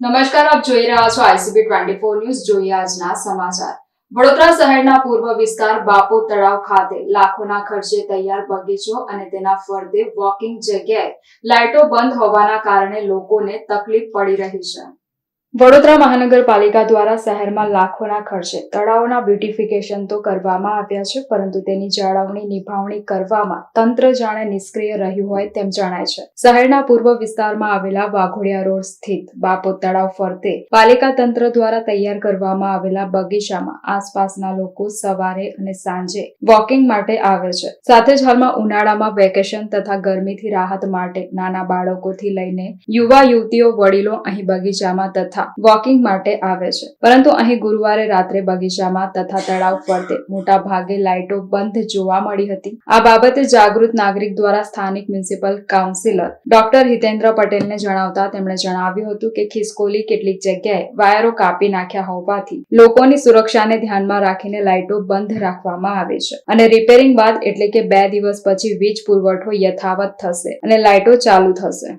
નમસ્કાર, આપ જોઈ રહ્યા છો આઈસીબી ટ્વેન્ટી ફોર ન્યૂઝ. જોઈએ આજના સમાચાર. વડોદરા શહેરના પૂર્વ વિસ્તાર બાપો તળાવ ખાતે લાખોના ખર્ચે તૈયાર બગીચો અને તેના ફરતે વોકિંગ જગ્યાએ લાઇટો બંધ હોવાના કારણે લોકોને તકલીફ પડી રહી છે. વડોદરા મહાનગરપાલિકા દ્વારા શહેરમાં લાખોના ખર્ચે તળાવોના બ્યુટિફિકેશન તો કરવામાં આવ્યા છે, પરંતુ તેની જાળવણી નિભાવણી કરવામાં તંત્ર જાણે નિષ્ક્રિય રહ્યું હોય તેમ જણાય છે. શહેરના પૂર્વ વિસ્તારમાં આવેલા વાઘોડિયા રોડ સ્થિત બાપો તળાવ ફરતે પાલિકા તંત્ર દ્વારા તૈયાર કરવામાં આવેલા બગીચામાં આસપાસના લોકો સવારે અને સાંજે વોકિંગ માટે આવે છે. સાથે જ હાલમાં ઉનાળામાં વેકેશન તથા ગરમીથી રાહત માટે નાના બાળકોથી લઈને યુવા યુવતીઓ, વડીલો અહીં બગીચામાં તથા વોકિંગ માટે આવે છે. પરંતુ અહીં ગુરુવારે રાત્રે બગીચામાં તથા તળાવ ફરતે મોટા ભાગે લાઇટો બંધ જોવા મળી હતી. આ બાબતે જાગૃત નાગરિક દ્વારા સ્થાનિક મ્યુનિસિપલ કાઉન્સિલર ડોક્ટર હિતેન્દ્ર પટેલને જણાવતા તેમણે જણાવ્યું હતું કે ખિસકોલી કેટલીક જગ્યાએ વાયરો કાપી નાખ્યા હોવાથી લોકોની સુરક્ષાને ધ્યાનમાં રાખીને લાઇટો બંધ રાખવામાં આવે છે. અને રિપેરિંગ બાદ એટલે કે બે દિવસ પછી વીજ પુરવઠો યથાવત થશે અને લાઇટો ચાલુ થશે.